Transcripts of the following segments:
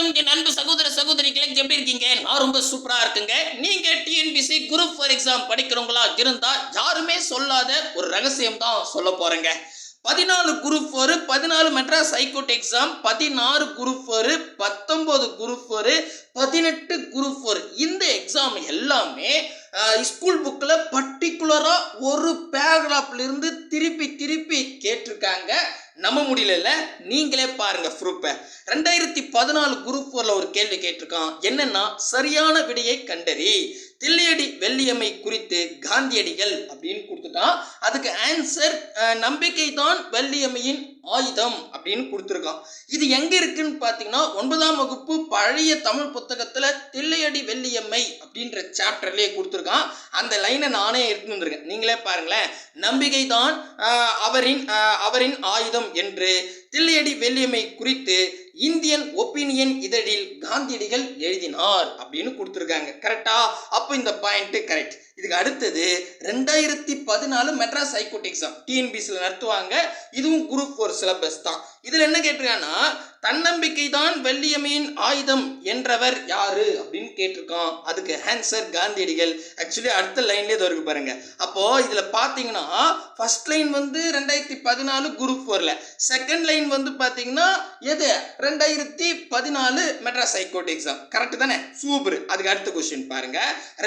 வணக்கம். என் அன்பு சகோதர சகோதரிகளை எப்படி இருக்கீங்க? நான் ரொம்ப சூப்பரா இருக்குங்க. நீங்க டிஎன்பிசி குரூப் ஃபார் எக்ஸாம் படிக்கிறவங்களா இருந்தா யாருமே சொல்லாத ஒரு ரகசியம் தான் சொல்ல போறேங்க. பதினாலு குரூப் ஃபோரு பதினாலு மெட்ராஸ் ஹைகோர்ட் எக்ஸாம் பதினாறு குரூப் ஃபோரு பத்தொம்போது குரூப் ஃபோரு பதினெட்டு குரூப் ஃபோர் இந்த எக்ஸாம் எல்லாமே ஸ்கூல் புக்கில் பர்டிகுலராக ஒரு பேராகிராஃப்லேருந்து திருப்பி திருப்பி கேட்டிருக்காங்க. நம்ம முடியல நீங்களே பாருங்க ப்ரூப்பை ரெண்டாயிரத்தி பதினாலு குரூப் ஃபோரில் ஒரு கேள்வி கேட்டிருக்கான். என்னன்னா சரியான விடையை கண்டறி. தில்லையடி வெள்ளியம்மை குறித்து காந்தியடிகள் அப்படின்னு கொடுத்துட்டான் அதுக்கு ஆன்சர் நம்பிக்கை தான் வெள்ளியம்மையின் ஆயுதம் அப்படின்னு கொடுத்துருக்கான். இது எங்க இருக்குன்னு பார்த்தீங்கன்னா ஒன்பதாம் வகுப்பு பழைய தமிழ் புத்தகத்துல தில்லையடி வெள்ளியம்மை அப்படின்ற சாப்டர்லயே கொடுத்துருக்கான். அந்த லைனை நானே எடுத்து வந்திருக்கேன். நீங்களே பாருங்களேன். நம்பிக்கை தான் அவரின் அவரின் ஆயுதம் என்று தில்லையடி வெள்ளியம்மை குறித்து இந்தியன் ஒப்பீனியன் இதழில் காந்தியடிகள் எழுதினார் அப்படின்னு கொடுத்துருக்காங்க. கரெக்டா அப்போ இந்த பாயிண்ட் கரெக்ட் இதுக்கு அடுத்தது ரெண்டாயிரத்தி பதினாலு மெட்ராஸ் ஹைகோர்ட் எக்ஸாம் டிஎன்பிசியில் நடத்துவாங்க. இதுவும் குரூப் ஃபோர் சிலபஸ் தான். இதில் என்ன கேட்டிருக்காங்கன்னா தன்னம்பிக்கை தான் வெள்ளியம்மையின் ஆயுதம் என்றவர் யாரு? அப்படின்னு கேட்டிருக்கோம் அதுக்கு ஆன்சர் காந்தியடிகள். ஆக்சுவலி அடுத்த லைன்லேயே இது இருக்கு பாருங்க. அப்போ இதில் பார்த்தீங்கன்னா ஃபர்ஸ்ட் லைன் வந்து ரெண்டாயிரத்தி பதினாலு குரூப் ஃபோர்ல செகண்ட் லைன் வந்து பாத்தீங்கன்னா எது? ரெண்டாயிரத்தி பதினாலு Madras high court exam correct தானே? சூப்பர் அதுக்கு அடுத்த கொஸ்டின் பாருங்க.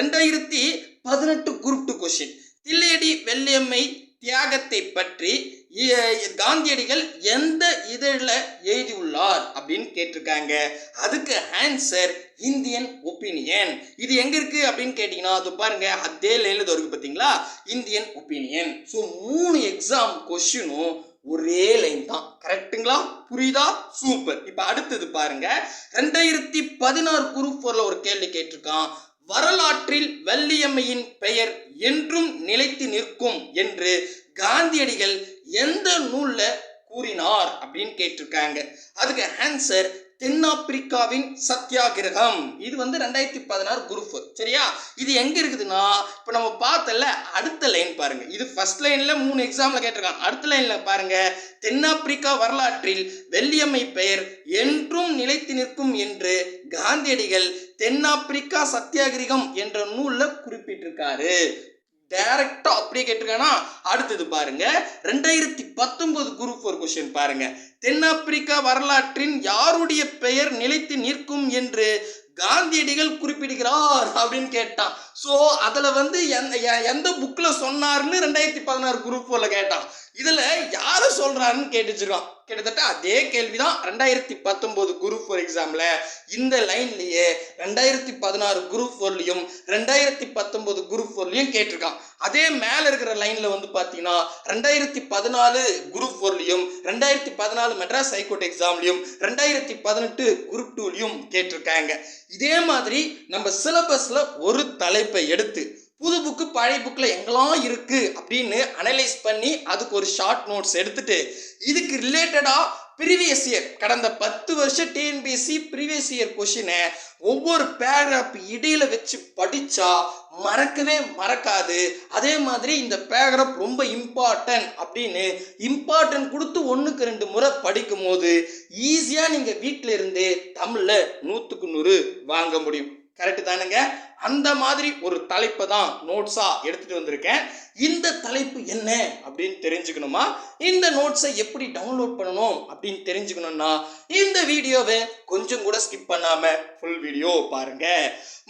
ரெண்டாயிரத்தி பதினெட்டு group two question Thillaiyadi Valliammai தியாகத்தை பற்றி காந்தியடிகள் எந்த அப்படின்னு கேட்டிருக்காங்க. அதுக்கு ஆன்சர் இந்தியன் ஒப்பீனியன் இது எங்க இருக்கு அப்படின்னு கேட்டிங்கன்னா அது பாருங்க அதே லைன்ல இருக்கு பார்த்தீங்களா? இந்தியன் ஒப்பீனியன் ஸோ மூணு எக்ஸாம் கொஸ்டினும் ஒரே லைன் தான். கரெக்ட்டுங்களா புரியுதா? சூப்பர் இப்போ அடுத்தது பாருங்க. ரெண்டாயிரத்தி பதினாறு குரூப் ஃபோர்ல ஒரு கேள்வி கேட்டிருக்கான். வரலாற்றில் வள்ளியம்மையின் பெயர் என்றும் நிலைத்து நிற்கும் என்று காந்தியடிகள் எந்த நூல்ல கூறினார் அப்படின்னு கேட்டிருக்காங்க. அதுக்கு ஆன்சர் தென்னாப்பிரிக்காவின் சத்தியாகிரகம். இது வந்து ரெண்டாயிரத்தி பதினாறு குரூப் சரியா? இது எங்க இருக்குதுன்னா இப்போ நம்ம பார்த்தல அடுத்த லைன் பாருங்க. இது ஃபர்ஸ்ட் லைன்ல மூணு எக்ஸாம்ல கேட்டிருக்காங்க. அடுத்த லைன்ல பாருங்க. தென்னாப்பிரிக்கா வரலாற்றில் வெள்ளியம்மை பெயர் என்றும் நிலைத்து நிற்கும் என்று காந்தியடிகள் தென்னாப்பிரிக்கா சத்தியாகிரகம் என்ற நூலில் குறிப்பிட்டிருக்காரு. டைரக்டா அப்படியே கேட்டிருக்கானா? அடுத்தது பாருங்க. ரெண்டாயிரத்தி பத்தொன்பது குரூப் ஒரு கொஸ்டின் பாருங்க. தென்னாப்பிரிக்கா வரலாற்றின் யாருடைய பெயர் நிலைத்து நிற்கும் என்று காந்தியடிகள் குறிப்பிடுகிறார் அப்படின்னு கேட்டான். ஸோ அதில் வந்து எந்த எ- எந்த புக்கில் சொன்னார்னு ரெண்டாயிரத்தி பதினாறு குரூப் ஃபோரில் கேட்டான். இதில் யாரை சொல்கிறாருன்னு கேட்டுச்சிருக்கான். கிட்டத்தட்ட அதே கேள்வி தான் ரெண்டாயிரத்தி பத்தொம்போது குரூப் ஃபோர் எக்ஸாமில் இந்த லைன்லேயே ரெண்டாயிரத்தி பதினாறு குரூப் ஃபோர்லேயும் ரெண்டாயிரத்தி பத்தொம்போது குரூப் ஃபோர்லேயும் கேட்டிருக்கான். அதே மேலே இருக்கிற லைனில் வந்து பார்த்தீங்கன்னா ரெண்டாயிரத்தி பதினாலு குரூப் ஃபோர்லையும் ரெண்டாயிரத்தி பதினாலு மெட்ராஸ் ஹைகோர்ட் எக்ஸாம்லையும் ரெண்டாயிரத்தி பதினெட்டு குரூப் டூலையும் கேட்டிருக்காங்க. இதே மாதிரி நம்ம சிலபஸில் ஒரு தலைப்பை எடுத்து புது புக்கு பழைய புக்கில் எங்கெல்லாம் இருக்குது அப்படின்னு அனலைஸ் பண்ணி அதுக்கு ஒரு ஷார்ட் நோட்ஸ் எடுத்துட்டு இதுக்கு ரிலேட்டடாக ப்ரீவியஸ் இயர் கடந்த பத்து வருஷம் டிஎன்பிஎஸ்சி ப்ரீவியஸ் இயர் கொஷினை ஒவ்வொரு பேராகிராஃப் இடையில வச்சு படித்தா மறக்கவே மறக்காது. அதே மாதிரி இந்த பேராகிராஃப் ரொம்ப இம்பார்ட்டன்ட் அப்படின்னு இம்பார்ட்டன்ட் கொடுத்து ஒன்றுக்கு ரெண்டு முறை படிக்கும் போது ஈஸியாக நீங்கள் வீட்டில் இருந்தே தமிழில் நூற்றுக்கு நூறு வாங்க முடியும். கரெக்டு தானுங்க? அந்த மாதிரி ஒரு தலைப்பை தான் நோட்ஸாக எடுத்துகிட்டு வந்திருக்கேன். இந்த தலைப்பு என்ன அப்படின்னு தெரிஞ்சுக்கணுமா? இந்த நோட்ஸை எப்படி டவுன்லோட் பண்ணணும் அப்படின்னு தெரிஞ்சுக்கணும்னா இந்த வீடியோவை கொஞ்சம் கூட ஸ்கிப் பண்ணாமல் ஃபுல் வீடியோ பாருங்க.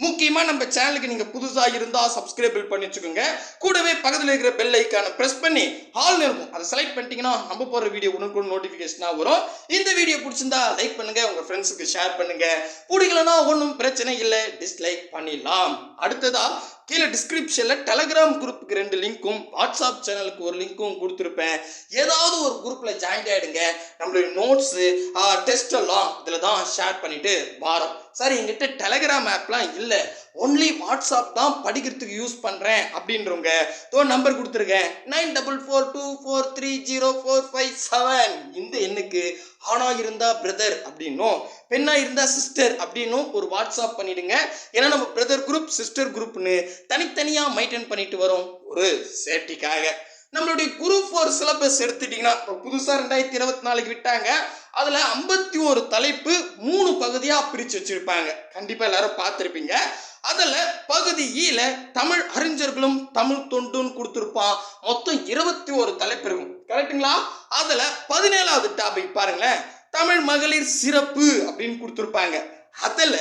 முக்கியமாக நம்ம சேனலுக்கு நீங்கள் புதுசாக இருந்தால் சப்ஸ்கிரைபிள் பண்ணி வச்சுக்கோங்க. கூடவே பக்கத்தில் இருக்கிற பெல் ஐக்கானை ப்ரெஸ் பண்ணி ஆல்னு இருக்கும். அதை செலக்ட் பண்ணிட்டீங்கன்னா நம்ம போகிற வீடியோ உனக்கு நோட்டிஃபிகேஷனாக வரும். இந்த வீடியோ பிடிச்சிருந்தா லைக் பண்ணுங்கள் உங்கள் ஃப்ரெண்ட்ஸுக்கு ஷேர் பண்ணுங்கள் பிடிக்கலன்னா ஒன்றும் பிரச்சனை இல்லை. டிஸ்லைக் பண்ணிடலாம். அடுத்ததா கீழே டிஸ்கிரிப்ஷனில் டெலகிராம் குரூப்புக்கு ரெண்டு லிங்க்கும் வாட்ஸ்அப் சேனலுக்கு ஒரு லிங்க்கும் கொடுத்துருப்பேன். ஏதாவது ஒரு குரூப்பில் ஜாயின் ஆகிடுங்க நம்மளுடைய நோட்ஸு டெஸ்ட் எல்லாம் இதில் தான் ஷேர் பண்ணிட்டு வாரம். சார் எங்கிட்ட டெலகிராம் ஆப்லாம் இல்லை. ஒன்லி வாட்ஸ்அப் தான் படிக்கிறதுக்கு யூஸ் பண்ணுறேன் அப்படின்றவங்க தோ நம்பர் கொடுத்துருக்கேன். Nine double four two four three zero four five seven. இந்த எண்ணுக்கு ஆணாக இருந்தால் பிரதர் அப்படின்னும் பெண்ணாக இருந்தால் சிஸ்டர் அப்படின்னும் ஒரு வாட்ஸ்அப் பண்ணிவிடுங்க ஏன்னா நம்ம பிரதர் குரூப் சிஸ்டர் குரூப்னு தனித்தனியாக மெயின்டைன் பண்ணிட்டு வரோம். ஒரு சேஃப்டிக்காக நம்மளுடைய குரூப் ஃபோர் சிலபஸ் எடுத்துட்டிங்கன்னா இப்போ புதுசாக ரெண்டாயிரத்தி இருபத்தி நாலுக்கு விட்டாங்க. அதில் ஐம்பத்தி ஒரு தலைப்பு மூணு பகுதியாக பிரித்து வச்சுருப்பாங்க. கண்டிப்பாக எல்லாரும் பார்த்துருப்பீங்க. அதில் பகுதி e ஈல தமிழ் அறிஞர்களும் தமிழ் தொண்டுன்னு கொடுத்துருப்பான் மொத்தம் இருபத்தி ஒரு தலைப்பு இருக்கும். கரெக்டுங்களா அதில் பதினேழாவது டாபிக் பாருங்களேன். தமிழ் மகளிர் சிறப்பு அப்படின்னு கொடுத்துருப்பாங்க. அதில்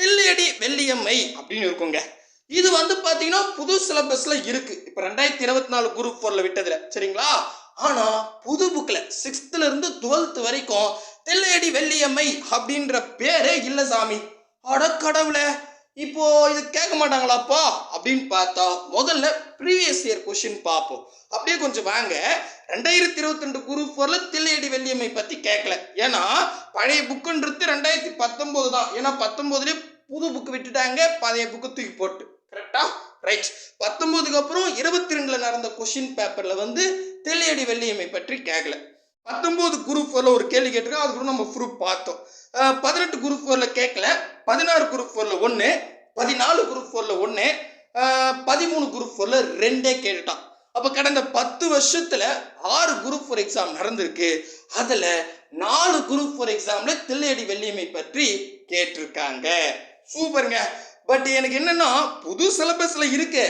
தில்லையடி வெள்ளியம்மை அப்படின்னு இருக்குங்க. இது வந்து பார்த்தீங்கன்னா புது சிலபஸில் இருக்குது இப்போ ரெண்டாயிரத்தி இருபத்தி நாலு குரூப் ஃபோரில் விட்டதில். சரிங்களா? ஆனால் புது புக்கில் சிக்ஸ்த்துலேருந்து டுவெல்த் வரைக்கும் தில்லையடி வெள்ளியம்மை அப்படின்ற பேரே இல்லை சாமி. அட கடவுளே இப்போ இது கேட்க மாட்டாங்களாப்பா? அப்படின்னு பார்த்தா முதல்ல ப்ரீவியஸ் இயர் கொஷின் பார்ப்போம். அப்படியே கொஞ்சம் வாங்க. ரெண்டாயிரத்தி இருபத்தி ரெண்டு குரூப் ஃபோர்ல தில்லையடி வெள்ளியம்மை பற்றி கேட்கல. ஏன்னா பழைய புக்குன்றது ரெண்டாயிரத்தி பத்தொம்போது தான். ஏன்னா பத்தொம்போதுலேயே புது புக்கு விட்டுட்டாங்க. பழைய புக்கு தூக்கி போட்டு. கரெக்டா ரைட் பத்தொம்போதுக்கு அப்புறம் இருபத்தி ரெண்டில் நடந்த கொஷின் பேப்பரில் வந்து தெளியடி வெள்ளியம்மை பற்றி கேட்கல பத்தொம்போது குரூப் ஃபோரில் ஒரு கேள்வி கேட்டிருக்கோம் அது கூட நம்ம ப்ரூஃப் பார்த்தோம். பதினெட்டு குரூப் ஃபோரில் கேட்கல பதினாறு குரூப் ஃபோரில் ஒன்று பதினாலு குரூப் ஃபோரில் ஒன்று பதிமூணு குரூப் ஃபோரில் ரெண்டே கேட்டுட்டான். அப்போ கடந்த பத்து வருஷத்தில் ஆறு குரூப் ஃபோர் எக்ஸாம் நடந்திருக்கு. அதில் நாலு குரூப் ஃபோர் எக்ஸாம்ல தில்லையடி வெள்ளியம்மை பற்றி கேட்டிருக்காங்க. சூப்பருங்க. பட் எனக்கு என்னென்னா புது சிலபஸில் இருக்கு.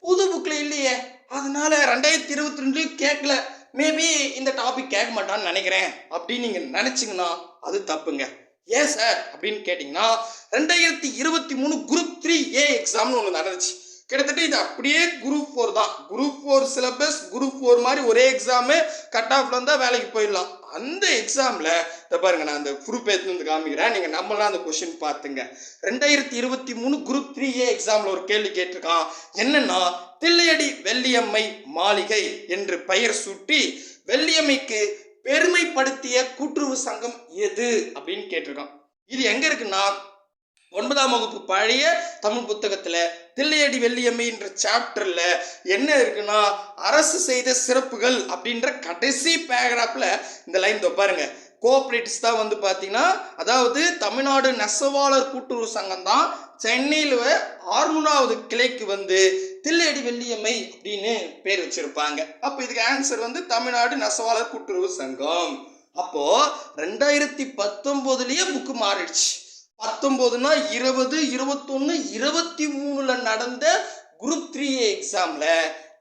புது புக்கில் இல்லையே. அதனால ரெண்டாயிரத்தி இருபத்தி ரெண்டுலயும் கேட்கல மேபி இந்த டாபிக் கேட்க மாட்டான்னு நினைக்கிறேன். அப்படின்னு நீங்க நினைச்சீங்கன்னா அது தப்புங்க. ஏன் சார் அப்படின்னு கேட்டிங்கன்னா ரெண்டாயிரத்தி இருபத்தி மூணு குரூப் த்ரீ ஏ எக்ஸாம்னு ஒன்று நடந்துச்சு. கிட்டத்தட்ட இது அப்படியே குரூப் ஃபோர் தான். Group four syllabus group four மாதிரி ஒரே எக்ஸாமு கட் ஆஃப்ல இருந்தால் வேலைக்கு போயிடலாம். அந்த எக்ஸாமில் இதை பாருங்க நான் அந்த குரூப் எடுத்து காமிக்கிறேன். நீங்கள் நம்மளாம் அந்த கொஷின் பார்த்துங்க. ரெண்டாயிரத்தி இருபத்தி மூணு குரூப் த்ரீ ஏ எக்ஸாமில் ஒரு கேள்வி கேட்டிருக்கான். என்னன்னா தில்லையடி வெள்ளியம்மை மாளிகை என்று பெயர் சூட்டி வெள்ளியம்மைக்கு பெருமைப்படுத்திய கூட்டுறவு சங்கம் எது? அப்படின்னு கேட்டிருக்கான். இது எங்கே இருக்குன்னா ஒன்பதாம் வகுப்பு பழைய தமிழ் புத்தகத்தில் தில்லையடி வெள்ளியம்மைன்ற சாப்டர்ல என்ன இருக்குன்னா அரசு செய்த சிறப்புகள் அப்படின்ற கடைசி பேராப்ல இந்த லைன் பாருங்க. கோஆப்ரேட்டிவ்ஸ் தான் வந்து பார்த்தீங்கன்னா அதாவது தமிழ்நாடு நெசவாளர் கூட்டுறவு சங்கம் தான் சென்னையில் ஆறுநூறாவது கிளைக்கு வந்து தில்லையடி வெள்ளியம்மை அப்படின்னு பேர் வச்சிருப்பாங்க. அப்போ இதுக்கு ஆன்சர் வந்து தமிழ்நாடு நெசவாளர் கூட்டுறவு சங்கம். அப்போ ரெண்டாயிரத்தி பத்தொன்பதுலயே புக்கு மாறிடுச்சு. பத்தொம்போதுனா இருபது இருபத்தொன்று இருபத்தி மூணுல நடந்த குரூப் த்ரீ எக்ஸாம்ல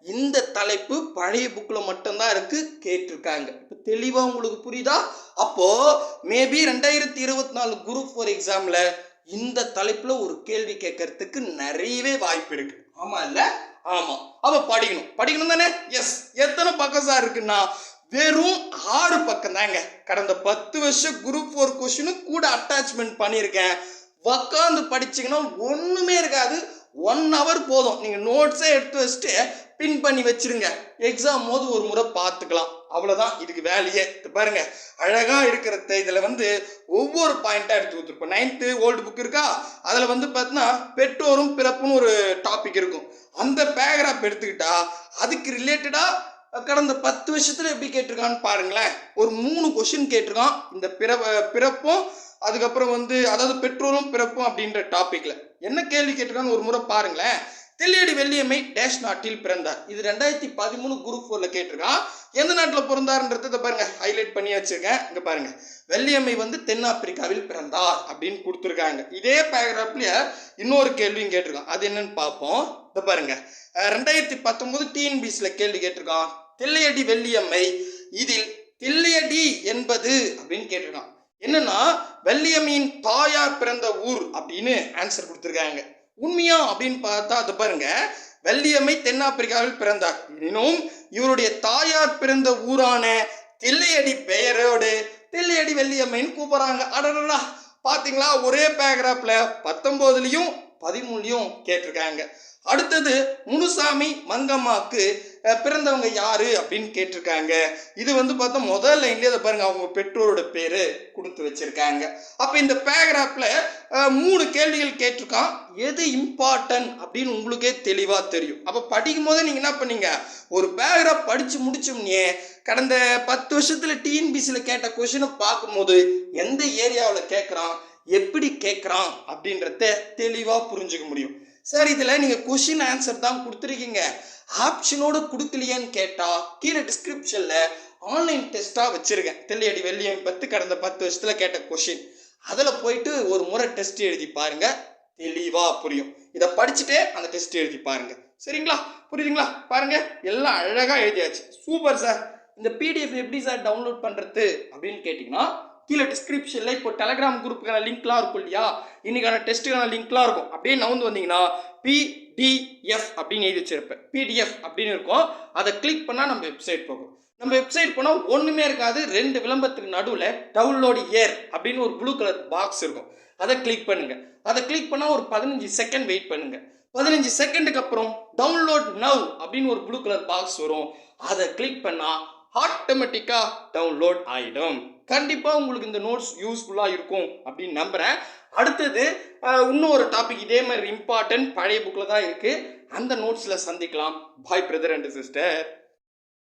இந்த தலைப்பு பழைய புக்கில் மட்டும்தான் இருக்கு கேட்டிருக்காங்க. இப்போ தெளிவாக உங்களுக்கு புரியுதா? அப்போ மேபி ரெண்டாயிரத்தி இருபத்தி நாலு குரூப் ஃபோர் எக்ஸாம்ல இந்த தலைப்புல ஒரு கேள்வி கேட்கறதுக்கு நிறையவே வாய்ப்பு இருக்கு. ஆமா இல்ல? ஆமா. அப்ப படிக்கணும். படிக்கணும் தானே? எஸ் எத்தனை பக்கம் சார் இருக்குன்னா வெறும் ஆறு பக்கம் தாங்க. கடந்த பத்து வருஷம் குரூப் ஃபோர் கொஸ்டினும் கூட அட்டாச்மெண்ட் பண்ணியிருக்கேன். உக்காந்து படிச்சிங்கன்னா ஒன்றுமே இருக்காது. ஒன் ஹவர் போதும். நீங்கள் நோட்ஸே எடுத்து வச்சுட்டு பின் பண்ணி வச்சிருங்க. எக்ஸாம் போது ஒரு முறை பார்த்துக்கலாம். அவ்வளோதான் இதுக்கு வேலையே. இது பாருங்க. அழகாக இருக்கிற இதில் வந்து ஒவ்வொரு பாயிண்ட்டாக எடுத்து கொடுத்துருப்போம். நைன்த்து ஓல்டு புக் இருக்கா? அதில் வந்து பார்த்தீங்கன்னா பெற்றோரும் பிறப்புன்னு ஒரு டாபிக் இருக்கும். அந்த பேக்ராப் எடுத்துக்கிட்டா அதுக்கு ரிலேட்டடாக கடந்த பத்து வருஷத்துல எப்படி கேட்டிருக்கான்னு பாருங்களேன். ஒரு மூணு கொஷின் கேட்டிருக்கான். இந்த பிற பிறப்பும் அதுக்கப்புறம் வந்து அதாவது பெற்றோரும் பிறப்பும் அப்படின்ற டாபிக்ல என்ன கேள்வி கேட்டிருக்கான்னு ஒரு முறை பாருங்களேன். தில்லையடி வெள்ளியம்மை டேஷ் நாட்டில் பிறந்தார். இது ரெண்டாயிரத்தி பதிமூணு குரூப் ஃபோர்ல கேட்டிருக்கான். எந்த நாட்டில் பிறந்தாருன்றத பாருங்க ஹைலைட் பண்ணி வச்சிருக்கேன். இங்க பாருங்க. வெள்ளியம்மை வந்து தென்னாப்பிரிக்காவில் பிறந்தார் அப்படின்னு கொடுத்துருக்காங்க. இதே பேராகிராஃப்ல இன்னொரு கேள்வியும் கேட்டிருக்கான். அது என்னன்னு பார்ப்போம். இதை பாருங்க. ரெண்டாயிரத்தி பத்தொன்பது டிஎன்பிசியில் கேள்வி கேட்டிருக்கான். தில்லையடி வெள்ளியம்மை. இதில் தில்லையடி என்பது அப்படின்னு கேட்டிருக்கான். என்னன்னா வெள்ளியம்மையின் தாயார் பிறந்த ஊர் அப்படின்னு ஆன்சர் கொடுத்துருக்காங்க. உண்மையா அப்படின்னு பார்த்தா அது பாருங்க வெள்ளியம்மை தென்னாப்பிரிக்காவில் பிறந்தார். எனினும் இவருடைய தாயார் பிறந்த ஊரான தில்லையடி பெயரோடு தில்லையடி வெள்ளியம்மைன்னு கூப்பிடுறாங்க. அடடா பார்த்தீங்களா? ஒரே பேராகிராஃப்ல பத்தொம்போதுலேயும் பதிமூணுலயும் கேட்டிருக்காங்க. அடுத்தது முனுசாமி மங்கம்மாவுக்கு பிறந்தவங்க யாரு அப்படின்னு கேட்டிருக்காங்க. இது வந்து பார்த்தா முதல் லைன்லயே அதை பாருங்க அவங்க பெற்றோரோட பேரு கொடுத்து வச்சிருக்காங்க. அப்ப இந்த பேராகிராஃப்ல மூணு கேள்விகள் கேட்டிருக்கான். எது இம்பார்ட்டன்ட் அப்படின்னு உங்களுக்கே தெளிவா தெரியும். அப்ப படிக்கும் போதே நீங்க என்ன பண்ணீங்க? ஒரு பேராகிராஃப் படிச்சு முடிச்சோம்னே கடந்த பத்து வருஷத்துல டிஎன்பிசியில கேட்ட கொஷினை பார்க்கும்போது எந்த ஏரியாவில் கேட்குறான்? எப்படி கேட்குறான் அப்படின்றத தெளிவாக புரிஞ்சுக்க முடியும். சார் இதில் நீங்கள் கொஷின் ஆன்சர் தான் கொடுத்துருக்கீங்க. ஆப்ஷனோட கொடுக்கலையேன்னு கேட்டால் கீழே டிஸ்கிரிப்ஷனில் ஆன்லைன் டெஸ்ட்டாக வச்சுருக்கேன். தெளியடி வெள்ளியம் பத்து கடந்த பத்து வருஷத்தில் கேட்ட கொஷின் அதில் போயிட்டு ஒரு முறை டெஸ்ட் எழுதி பாருங்கள் தெளிவாக புரியும். இதை படிச்சுட்டே அந்த டெஸ்ட் எழுதி பாருங்கள் சரிங்களா? புரியுதுங்களா? பாருங்கள் எல்லாம் அழகாக எழுதியாச்சு. Super sir. இந்த பிடிஎஃப் எப்படி சார் டவுன்லோட் பண்ணுறது அப்படின்னு கேட்டிங்கன்னா கீழே டிஸ்கிரிப்ஷனில் இப்போ டெலகிராம் குரூப்புக்கான லிங்க்லாம் இருக்கும் இல்லையா? இன்றைக்கான டெஸ்ட்டுக்கான லிங்க்லாம் இருக்கும். அப்படியே நவுந்து வந்தீங்கன்னா பிடிஎஃப் அப்படின்னு எழுதி வச்சிருப்பேன். பிடிஎஃப் அப்படின்னு இருக்கும். அதை கிளிக் பண்ணால் நம்ம வெப்சைட் போகும். நம்ம வெப்சைட் போனால் ஒன்றுமே இருக்காது. ரெண்டு விளம்பரத்துக்கு நடுவில் டவுன்லோடு ஏர் அப்படின்னு ஒரு ப்ளூ கலர் பாக்ஸ் இருக்கும். அதை கிளிக் பண்ணுங்கள் அதை கிளிக் பண்ணால் ஒரு பதினஞ்சு செகண்ட் வெயிட் பண்ணுங்கள் பதினஞ்சு செகண்டுக்கு அப்புறம் டவுன்லோட் நவ் அப்படின்னு ஒரு ப்ளூ கலர் பாக்ஸ் வரும். அதை கிளிக் பண்ணால் ஆட்டோமேட்டிக்காக டவுன்லோட் ஆகிடும் கண்டிப்பாக உங்களுக்கு இந்த நோட்ஸ் யூஸ்ஃபுல்லாக இருக்கும் அப்படின்னு நம்புகிறேன் அடுத்தது இன்னொரு டாபிக் இதே மாதிரி இம்பார்ட்டன்ட் பழைய புக்கில் தான் இருக்குது அந்த நோட்ஸில் சந்திக்கலாம். பாய் பிரதர் அண்ட் சிஸ்டர்